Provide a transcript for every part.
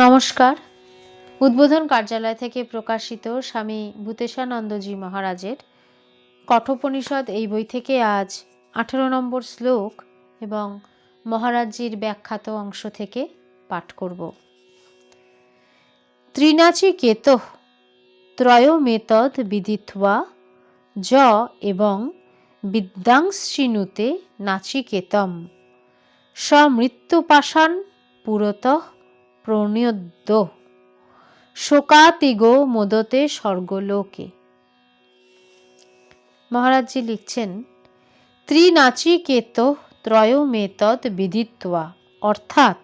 নমস্কার। উদ্বোধন কার্যালয় থেকে প্রকাশিত স্বামী ভূতেশানন্দজি মহারাজের কঠোপনিষদ এই বই থেকে আজ আঠেরো নম্বর শ্লোক এবং মহারাজজির ব্যাখ্যাত অংশ থেকে পাঠ করব। ত্রিনাচি কেত ত্রয়মেতদ বিদিত্বা য এবং বিদ্যাংশিনুতে নাচিকেতম। সমৃত্যুপাষাণ পুরতঃ প্রণয়োদ্য। শোকাতিগো মোদতে স্বর্গলোকে। মহারাজজি লিখছেন, ত্রিনাচিকেত ত্রয়মেতদ বিদিত্বা অর্থাৎ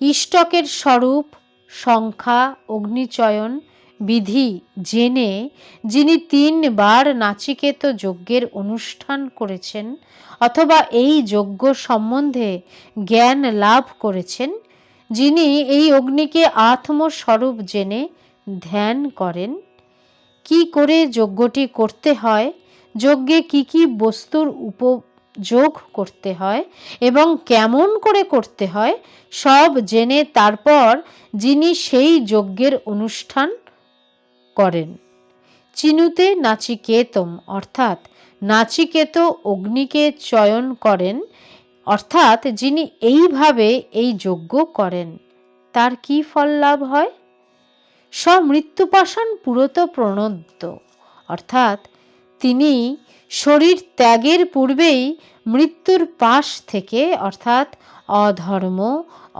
ইষ্টকের স্বরূপ, সংখ্যা, অগ্নিচয়ন, বিধি জেনে যিনি তিনবার নাচিকেত যজ্ঞের অনুষ্ঠান করেছেন অথবা এই যজ্ঞ সম্বন্ধে জ্ঞান লাভ করেছেন যিনি এই অগ্নিকে আত্মস্বরূপ জেনে ধ্যান করেন, কি করে যজ্ঞটি করতে হয়, যজ্ঞে কি কি বস্তুর উপযোগ করতে হয় এবং কেমন করে করতে হয়, সব জেনে তারপর যিনি সেই যজ্ঞের অনুষ্ঠান করেন। চিনুতে নাচিকেতম অর্থাৎ নাচিকেত অগ্নিকে চয়ন করেন অর্থাৎ যিনি এইভাবে এই যজ্ঞ করেন, তার কি ফল লাভ হয়? সমৃত্যুপাষাণ পুরত প্রণোদ্য। অর্থাৎ তিনি শরীর ত্যাগের পূর্বেই মৃত্যুর পাশ থেকে, অর্থাৎ অধর্ম,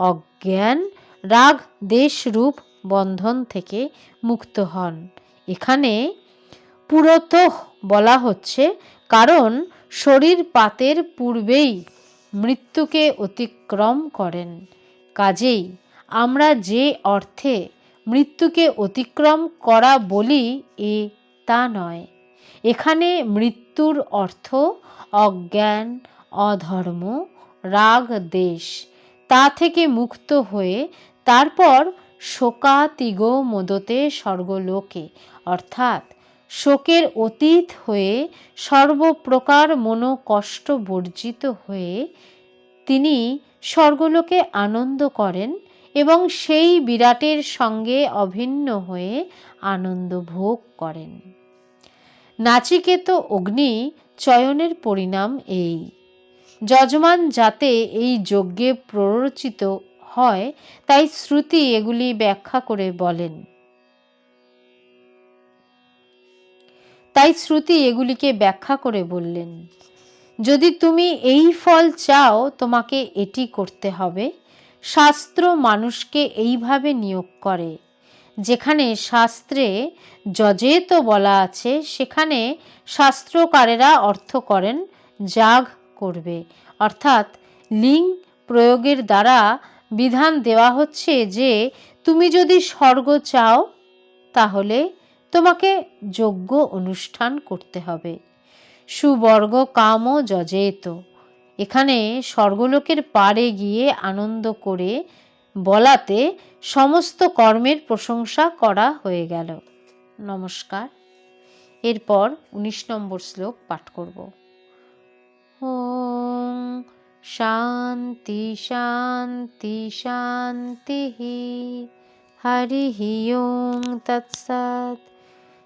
অজ্ঞান, রাগ, দেশরূপ বন্ধন থেকে মুক্ত হন। এখানে পুরত বলা হচ্ছে, কারণ শরীর পাতের পূর্বেই মৃত্যুকে অতিক্রম করেন। কাজেই আমরা যে অর্থে মৃত্যুকে অতিক্রম করা বলি এ তা নয়। এখানে মৃত্যুর অর্থ অজ্ঞান, অধর্ম, রাগ, দেশ। তা থেকে মুক্ত হয়ে তারপর শোকাতিগ মোদতে স্বর্গলোকে, অর্থাৎ শোকের অতীত হয়ে সর্বপ্রকার মনোকষ্ট বর্জিত হয়ে তিনি স্বর্গলোকে আনন্দ করেন এবং সেই বিরাটের সঙ্গে অভিন্ন হয়ে আনন্দ ভোগ করেন। নাচিকেত অগ্নি চয়নের পরিণাম এই। যজমান যাতে এই যজ্ঞে প্ররোচিত হয়, তাই শ্রুতি এগুলি ব্যাখ্যা করে বলেন। তাই শ্রুতি এগুলিকে ব্যাখ্যা করে বললেন, যদি তুমি এই ফল চাও, তোমাকে এটি করতে হবে। শাস্ত্র মানুষকে এইভাবে নিয়োগ করে, যেখানে শাস্ত্রে যজেত বলা আছে, সেখানে শাস্ত্রকারেরা অর্থ করেন, যাগ করবে। অর্থাৎ লিং প্রয়োগের দ্বারা বিধান দেওয়া হচ্ছে যে, তুমি যদি স্বর্গ চাও, তাহলে তোমাকে যোগ্য অনুষ্ঠান করতে হবে। সুবর্গ কাম যজেত। এখানে স্বর্গলোকের পারে গিয়ে আনন্দ করে বলাতে সমস্ত কর্মের প্রশংসা করা হয়ে গেল। নমস্কার। এরপর উনিশ নম্বর শ্লোক পাঠ করব। ওম শান্তি শান্তি শান্তি। হরি ওম তৎসৎ।